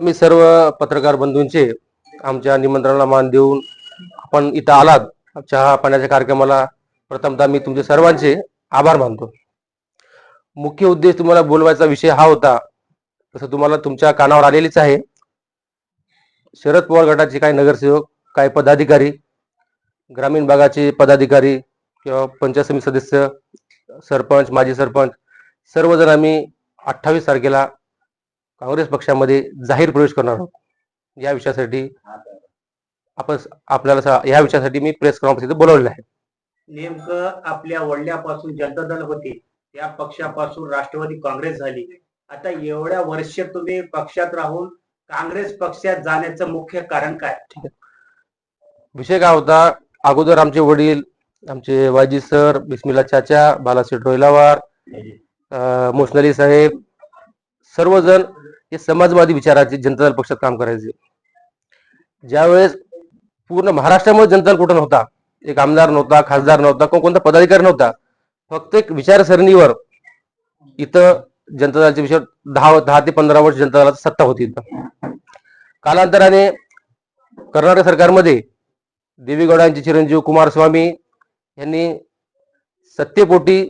मी सर्व पत्रकार बंधूंचे आमच्या निमंत्रणाला मान देऊन आपण इथं आलात. चहा पाण्याच्या कार्यक्रमाला प्रथमतः मी तुमचे सर्वांचे आभार मानतो. मुख्य उद्देश तुम्हाला बोलवायचा विषय हा होता तसं तुम्हाला तुमच्या कानावर आलेलीच आहे. शरद पवार गटाचे काही नगरसेवक काही पदाधिकारी ग्रामीण भागाचे पदाधिकारी किंवा पंचायत समिती सदस्य सरपंच माजी सरपंच सर्वजण आम्ही अठ्ठावीस तारखेला काँग्रेस पक्षामध्ये जाहीर प्रवेश करणार आहोत. या विषयासाठी आपण आपल्याला या विषयासाठी मी प्रेस कॉन्फरन्स इथे बोलवलेलं आहे. नेमकं आपल्या वडिल्यापासून जनता दल होते त्या पक्षापासून राष्ट्रवादी काँग्रेस झाली. आता एवढ्या वर्ष तुम्ही पक्षात राहून काँग्रेस पक्षात जाण्याचं मुख्य कारण काय? विषय काय होता? अगोदर आमचे वडील आमचे वाजी सर बिस्मिल्ला चाचा बालासेठ रोयलावार अं, मोसनली साहेब सर्वजण हे समाजवादी विचाराचे जनता दल पक्षात काम करायचे. ज्यावेळेस पूर्ण महाराष्ट्रामध्ये जनता दल कुठं नव्हता एक आमदार नव्हता खासदार नव्हता कोण कोणता पदाधिकारी नव्हता फक्त एक विचारसरणीवर इथं जनता दलाच्या विषयावर दहा दहा ते पंधरा वर्ष जनता दलाची सत्ता होती इथं. कालांतराने कर्नाटक सरकारमध्ये देवीगौडांचे चिरंजीव कुमारस्वामी यांनी सत्तेपोटी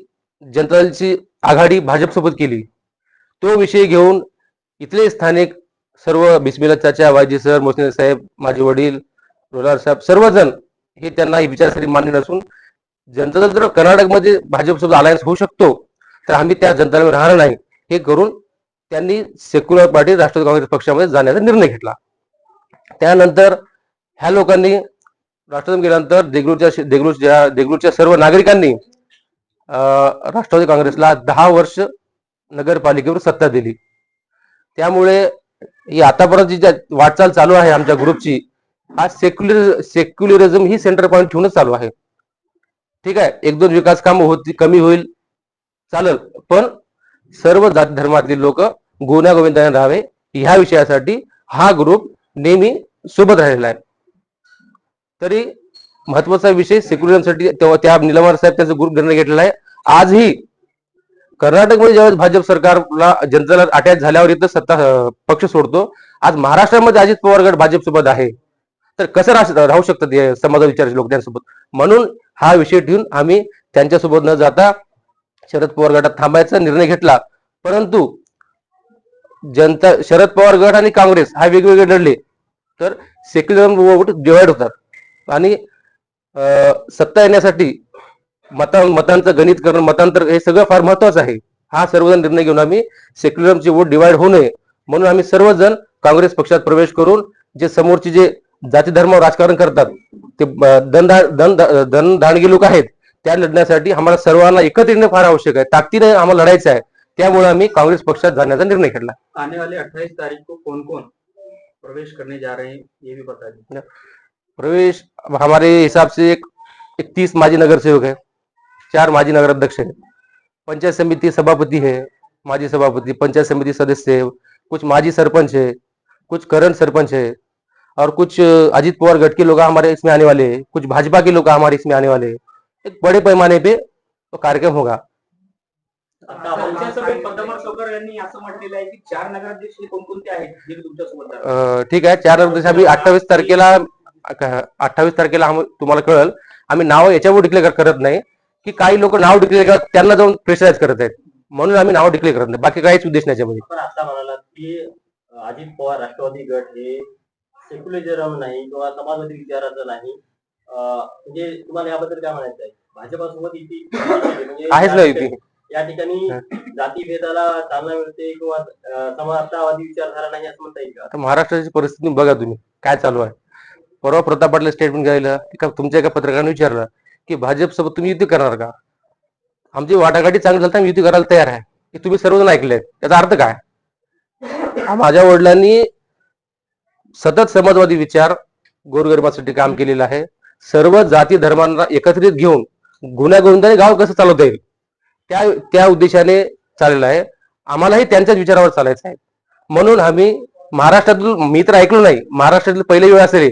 जनता दलची आघाडी भाजपसोबत केली. तो विषय घेऊन इथले स्थानिक सर्व बिस्मिला चाचा वायजी सर मोसने साहेब माझे वडील रोलार साहेब सर्वजण हे त्यांना ही विचारसरणी मान्य नसून जनता जर कर्नाटकमध्ये भाजपसोबत अलायन्स होऊ शकतो तर आम्ही त्या जनता राहणार नाही. हे करून त्यांनी सेक्युलर पार्टी राष्ट्रवादी काँग्रेस पक्षामध्ये जाण्याचा निर्णय घेतला. त्यानंतर ह्या लोकांनी राष्ट्रवादी गेल्यानंतर देगलूरच्या देगलूरच्या देगलूरच्या सर्व नागरिकांनी राष्ट्रवादी काँग्रेसला दहा वर्ष नगरपालिकेवर सत्ता दिली. त्यामुळे ही आतापर्यंत ज्या वाटचाल चालू आहे आमच्या ग्रुपची हा सेक्युलर सेक्युलरिझम ही सेंटर पॉईंट ठेवूनच चालू आहे. ठीक आहे एक दोन विकास काम होती कमी होईल चालेल. पण सर्व जाती धर्मातली लोक गोण्या गोविंदाने राहावे ह्या विषयासाठी हा ग्रुप नेहमी सोबत राहिलेला आहे. तरी महत्त्वाचा विषय सेक्युलरिझमसाठी तेव्हा त्या निलमार साहेब त्यांचा ग्रुप निर्णय घेतलेला आहे. आजही कर्नाटकमध्ये ज्यावेळेस भाजप सरकारला जनतेला अटॅच झाल्यावर इथं सत्ता पक्ष सोडतो आज महाराष्ट्रामध्ये अजित पवार गट भाजपसोबत आहे. तर कसं राह- राहू शकतात हे समाज विचाराचे लोक त्यांच्यासोबत म्हणून हा विषय ठेवून आम्ही त्यांच्यासोबत न जाता शरद पवार गटात थांबायचा निर्णय घेतला. परंतु जनता शरद पवार गट आणि काँग्रेस हा वेगवेगळे लढले तर सेक्युलर वोट डिवाइड होतात. आणि सत्ता येण्यासाठी मता मतांचं गणित करणं मतांतर हे सगळं फार महत्वाचं आहे. हा सर्वजण निर्णय घेऊन आम्ही सेक्युलरचे वोट डिवाइड होऊ नये. म्हणून आम्ही सर्वजण काँग्रेस पक्षात प्रवेश करून जे समोरचे जे जाती धर्मावर राजकारण करतात ते अं, दन दन दन दांडगे लोक आहेत त्या लढण्यासाठी आम्हाला सर्वांना एकत्र येणं फार आवश्यक आहे. ताकदीने आम्हाला लढायचं आहे. त्यामुळे आम्ही काँग्रेस पक्षात जाण्याचा निर्णय घेतला. आने वाले अट्ठाईस तारीख को कौन कौन प्रवेश करने जा रहे हैं ये भी बता दीजिए. प्रवेश हमारे हिसाब से एक एक तीस माजी नगर सेवक है. चार माजी नगर अध्यक्ष है पंचायत समिति सभापति है माजी सभापति पंचायत समिति सदस्य है कुछ माजी सरपंच है कुछ करंट सरपंच है और कुछ अजित पवार गट के लोग हमारे इसमें आने वाले हैं कुछ भाजपा के लोग हमारे इसमें आने वाले हैं। एक बड़े पैमाने पे तो कार्यक्रम होगा। आहे चार नगराध्यक्ष ठीक आहे चार दिवस आम्ही अठ्ठावीस तारखेला अठ्ठावीस तारखेला तुम्हाला कळल आम्ही नाव याच्यावर डिक्लेअर करत नाही. की काही लोक नाव डिक्लेअर करतात त्यांना जाऊन प्रेशराईज करत आहेत. म्हणून आम्ही नाव डिक्लेअर करत नाही. बाकी काहीच उद्देश नाही याच्यामध्ये. पण आता म्हणालात की अजित पवार राष्ट्रवादी गट हे सेक्युलरिझम नाही किंवा समाजवादी विचाराचं नाही. अं, म्हणजे तुम्हाला याबद्दल काय म्हणायचं आहे? भाजपासोबत युती म्हणजे आहेच ना युती. या ठिकाणी जातीभेदाला चालना मिळते किंवा अं, समतावादी विचारधारा नाही असं म्हणता येईल का? आता महाराष्ट्राची परिस्थिती बघा तुम्ही. काय चालू आहे. परवा प्रताप पाटील स्टेटमेंट घ्यायला एका तुमच्या एका पत्रकाराने विचारलं की भाजपसोबत तुम्ही युती करणार का? आमची वाटाघाटी चांगली झाली तर आम्ही युती करायला तयार आहे. हे तुम्ही सर्वजण ऐकले त्याचा अर्थ काय? माझ्या वडिलांनी सतत समाजवादी विचार गोरगरिबांसाठी काम केलेलं आहे. सर्व जाती धर्मांना एकत्रित घेऊन गुन्ह्या गोविंदाने गाव कसं चालवता येईल? त्या त्या उद्देशाने चाललेलं आहे. आम्हालाही त्यांच्याच विचारावर चालायचं आहे. म्हणून आम्ही महाराष्ट्रातील मी तर ऐकलो नाही महाराष्ट्रातील पहिले वेळ असेल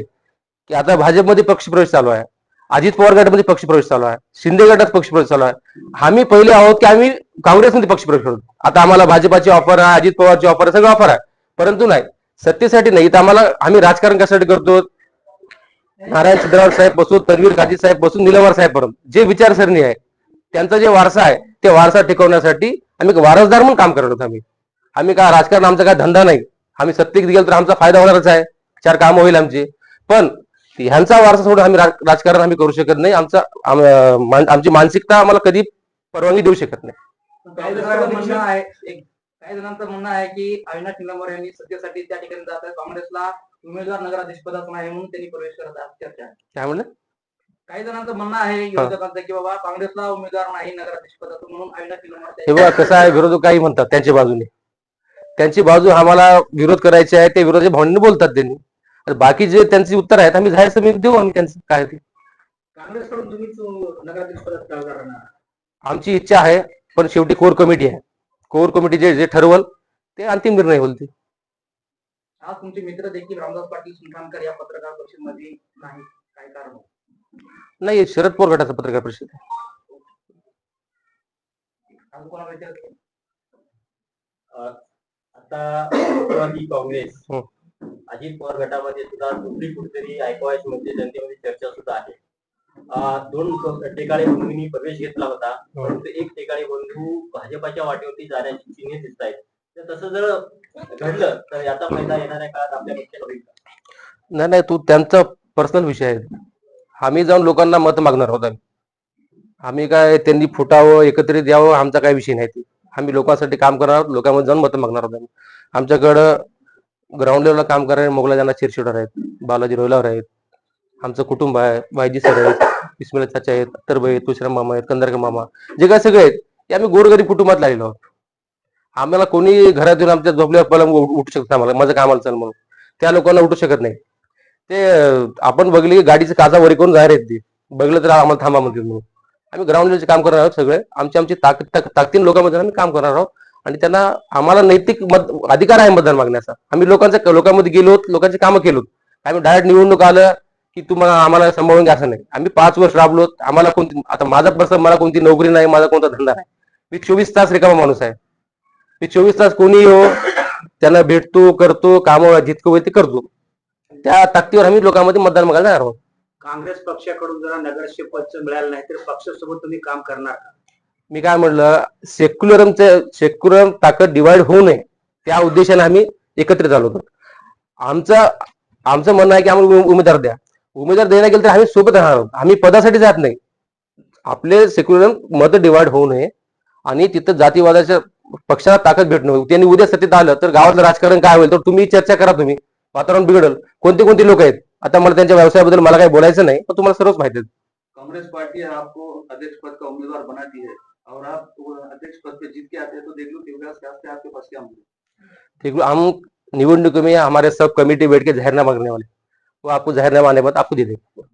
की आता भाजपमध्ये पक्षप्रवेश चालू आहे. अजित पवार गटामध्ये पक्षप्रवेश चालू आहे. शिंदे गटात पक्षप्रवेश चालू आहे. आम्ही पहिले आहोत की आम्ही काँग्रेसमध्ये पक्षप्रवेश करतो आता आम्हाला भाजपाची ऑफर आहे अजित पवारची ऑफर आहे सगळं ऑफर आहे. परंतु नाही सत्तेसाठी नाही. तर आम्हाला आम्ही राजकारण कशासाठी करतो? नारायण सिद्धराव साहेब बसून तन्वीर गाजी साहेब बसून निलवार साहेब पर्यंत जे विचारसरणी आहे त्यांचा जे वारसा आहे ते वारसा टिकवण्यासाठी आम्ही वारसदार म्हणून काम करत आहोत आम्ही. आम्ही काय राजकारण आमचा काय धंदा नाही. आम्ही सत्तेत गेलो तर आमचा फायदा होणारच आहे. चार काम होईल आमचे. पण ह्यांचा वारसा सोडून आम्ही राज- राजकारण आम्ही करू शकत नाही. आमचा आमची मानसिकता आम्हाला कधी परवानगी देऊ शकत नाही. काही जणांचं म्हणणं आहे की अविनाश निलंबर यांनी सत्तेसाठी त्या ठिकाणी जात आहे काँग्रेसला उमेदवार नगराध्यक्ष पदाचा नाही म्हणून त्यांनी प्रवेश करत आहेत. चर्चा. काय म्हणलं? काही जणांचं म्हणणं आहे विरोधकांचं की बाबा काँग्रेसला उमेदवार नाही नगराध्यक्ष पदाचं म्हणून अविनाश निलंबर हे बघा कसं आहे विरोधक काही म्हणतात त्यांच्या बाजूने. त्यांची बाजू आम्हाला विरोध करायची आहे. ते विरोधाच्या भावनेने बोलतात त्यांनी. बाकी जे त्यांची उत्तर आहेत आम्ही जाहीर सभेत देऊ आम्ही त्यांचं काय ते. काँग्रेसकडून आमची इच्छा आहे पण शेवटी कोर कमिटी आहे. कोर कमिटी जे जे ठरवल ते अंतिम निर्णय होईल ते. आज तुमचे मित्र देखील रामदास पाटील सुलतानकर या पत्रकार परिषदेमध्ये नाही काय कारण नाही शरद पवार गटाचा पत्रकार परिषद आहे. आता राष्ट्रवादी काँग्रेस. हं. अजित पवार गटामध्ये सुद्धा कुठली कुठेतरी ऐकवायची म्हणजे जनतेमध्ये चर्चा सुद्धा आहे. दोन टेकाळे बंधूंनी प्रवेश घेतला होता. परंतु एक टेकाळे बंधू भाजपाच्या वाटेवरती जाण्याची चिन्हे दिसत आहेत. तर तसं जर घडलं तर याचा फायदा येणाऱ्या काळात आपल्या पक्षाला होईल? नाही नाही तू त्यांचा पर्सनल विषय आहे. आम्ही जाऊन लोकांना मत मागणार आहोत आम्ही. आम्ही काय त्यांनी फुटावं एकत्रित यावं आमचा काय विषय नाही. ते आम्ही लोकांसाठी काम करणार आहोत लोकांमध्ये जाऊन मत मागणार आहोत आमच्याकडं ग्राउंड लेवलला काम करणारे मोगलाजांना चिरशिडर आहेत बालाजी रोहिलावर आहेत आमचं कुटुंब आहे वायजी सर आहेत इस्मिला चाचा आहेत अत्तरबाई आहेत तुळशीराम मामा आहेत कंदरकर मामा जे काय सगळे आहेत ते आम्ही गोरगरीब कुटुंबात आलेलो आहोत. आम्हाला कोणी घरातून आमच्या झोपल्यावर पहिला उठू शकत आम्हाला माझं कामाला चाल म्हणून. त्या लोकांना उठू शकत नाही. ते आपण बघले की गाडीचं काचा वरी करून जाहीर आहेत ते बघलं तर आम्हाला थांबा म्हणतील म्हणून. आम्ही ग्राउंड लेवलचे काम करणार आहोत सगळे. आमची आमची ताकद ताक- ताकदीन लोकांमध्ये आम्ही काम करणार आहोत. आणि त्यांना आम्हाला नैतिक मत अधिकार आहे मतदान मागण्याचा. आम्ही लोकांचा लोकांमध्ये गेलो लोकांची कामं केलो आम्ही डायरेक्ट निवडणूक आलं की तुम्हाला आम्हाला सांभाळून घ्या असं नाही. आम्ही पाच वर्ष राबलो आम्हाला कोणती आता माझा पर्सन मला कोणती नोकरी नाही माझा कोणता धंदा नाही. मी चोवीस तास रिकामा माणूस आहे. मी चोवीस तास कोणी हो त्यांना भेटतो करतो कामं जितकं होईल ते करतो. त्या ताकदीवर आम्ही लोकांमध्ये मतदान मागायला जाणार आहोत. काँग्रेस पक्षाकडून जरा नगरसेवक पद मिळालं नाही तर पक्षासोबत तुम्ही काम करणार का? मी काय म्हणलं सेक्युलरमचं सेक्युलर ताकद डिवाइड होऊ नये. त्या उद्देशाने आम्ही एकत्रित आलो होतो. आमचं आमचं म्हणणं आहे की आम्हाला उमेदवार द्या. उमेदवार द्यायला गेलं तर आम्ही सोबत राहणार आहोत. आम्ही पदासाठी जात नाही. आपले सेक्युलर मत डिवाइड होऊ नये. आणि तिथं जातीवादाच्या पक्षाला ताकद भेटणं त्यांनी उद्या सत्तेत आलं तर गावातलं राजकारण काय होईल तर तुम्ही चर्चा करा तुम्ही. वातावरण बिघडल. कोणते कोणते लोक आहेत? आता मला त्यांच्या व्यवसायाबद्दल मला काही बोलायचं नाही पण तुम्हाला सर्वच माहिती आहे कांग्रेस पार्टी आपको अध्यक्ष पद का उमेदवार बनाती है? और आप अध्यक्ष पद पे जीत के आते हैं तो देख लो कि विकास आपके पास क्या ठीक है हम निवडणूक में हमारे सब कमेटी बैठ के जहरनामा मांगने वाले वो आपको जहरनामा आने बाद आपको दे देंगे।